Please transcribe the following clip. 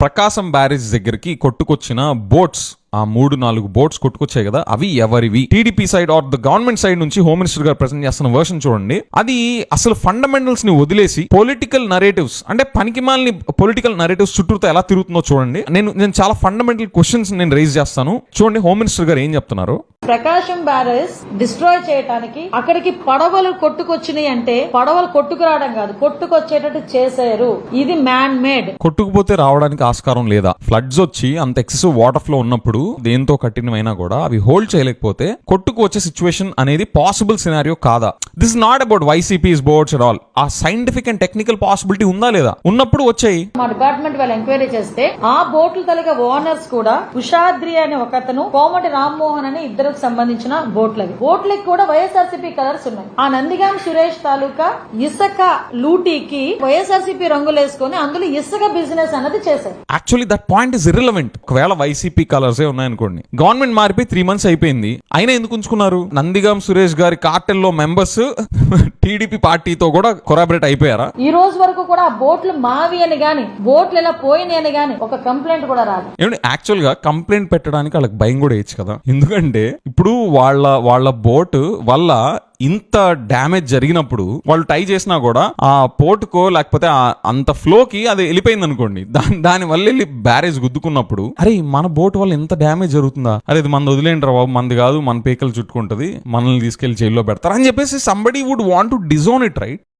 ప్రకాశం barrage దగ్గరికి కొట్టుకొచ్చిన boats ఆ మూడు నాలుగు బోట్స్ కొట్టుకొచ్చాయి కదా అవి ఎవరివి? TDP side or the government side నుంచి హోమ్ మినిస్టర్ గారు ప్రెసెంట్ చేస్తున్న వర్షన్ చూడండి. అది అసలు ఫండమెంటల్స్ని వదిలేసి పొలిటికల్ నరేటివ్స్ అంటే పనికిమాలని పొలిటికల్ నరేటివ్స్ చుట్టూతో ఎలా తిరుగుతుందో చూడండి. నేను నేను చాలా ఫండమెంటల్ క్వశ్చన్స్ నేను రైజ్ చేస్తాను. చూడండి హోమ్ మినిస్టర్ గారు ఏం చెప్తున్నారు? ప్రకాశం బ్యారేజ్ డిస్ట్రాయ్ చేయడానికి అక్కడికి పడవలు కొట్టుకొచ్చినాయి అంటే పడవలు కొట్టుకురావడం కాదు కొట్టుకొచ్చేటట్టు చేశారు. ఇది మ్యాన్ మేడ్ కొట్టుకుపోతే రావడానికి ఆస్కారం లేదా? ఫ్లడ్స్ వచ్చి అంత ఎక్సెసివ్ వాటర్ ఫ్లో ఉన్నప్పుడు దేంతో కఠినమైనా కూడా అవి హోల్డ్ చేయలేకపోతే కొట్టుకు వచ్చే సిచ్యువేషన్ అనేది పాసిబుల్ సినారియో కాదా? This not about YCP's boards at all ఆ సైంటిఫిక్ అండ్ టెక్నికల్ పాసిబిలిటీ ఉందా లేదా? ఉన్నప్పుడు వచ్చాయి. మా డిపార్ట్మెంట్ వాళ్ళు ఎంక్వైరీ చేస్తే ఆ బోట్ల తలగా ఓనర్స్ కూడా ఉషాద్రి అనే ఒక అతను కోమటి రామ్మోహన్ అనే ఇద్దరికి సంబంధించిన బోట్లవి. బోట్లకి కూడా వైఎస్ఆర్సీపీ కలర్స్ ఉన్నాయి. ఆ నందిగాం సురేష్ తాలూకా ఇసుక లూటీకి వైఎస్ఆర్సీపీ రంగులు వేసుకొని అందులో ఇసుక బిజినెస్ అన్నది చేశారు. Actually that point is irrelevant ఒకవేళ వైసీపీ కలర్సే ఉన్నాయనుకోండి. గవర్నమెంట్ మారిపోయి త్రీ మంత్స్ అయిపోయింది. అయినా ఎందుకు ఉంచుకున్నారు? నందిగాం సురేష్ గారి కార్టెల్లో మెంబర్స్ టీడీపీ పార్టీతో కూడా కొరాబరేట్ అయిపోయారా? ఈ రోజు వరకు కూడా బోట్లు మావి అని గాని బోట్లు ఇలా పోయినాయి అని గాని ఒక కంప్లైంట్ కూడా రాదు. ఏమంటే యాక్చువల్గా కంప్లైంట్ పెట్టడానికి వాళ్ళకి భయం కూడా వేయచ్చు కదా. ఎందుకంటే ఇప్పుడు వాళ్ళ వాళ్ళ బోట్ వల్ల ఇంత డ్యామేజ్ జరిగినప్పుడు వాళ్ళు టై చేసినా కూడా ఆ పోర్టుకో లేకపోతే అంత ఫ్లోకి అది వెళ్ళిపోయింది అనుకోండి. దాని దాని వల్ల వెళ్ళి బ్యారేజ్ గుద్దుకున్నప్పుడు అరే మన బోట్ వల్ల ఎంత డ్యామేజ్ జరుగుతుందా? అరే ఇది మన వదిలేంటారా బాబు మనది కాదు మన పీకలు చుట్టుకుంటది మనల్ని తీసుకెళ్ళి జైల్లో పెడతారు అని చెప్పేసి somebody would want to disown it right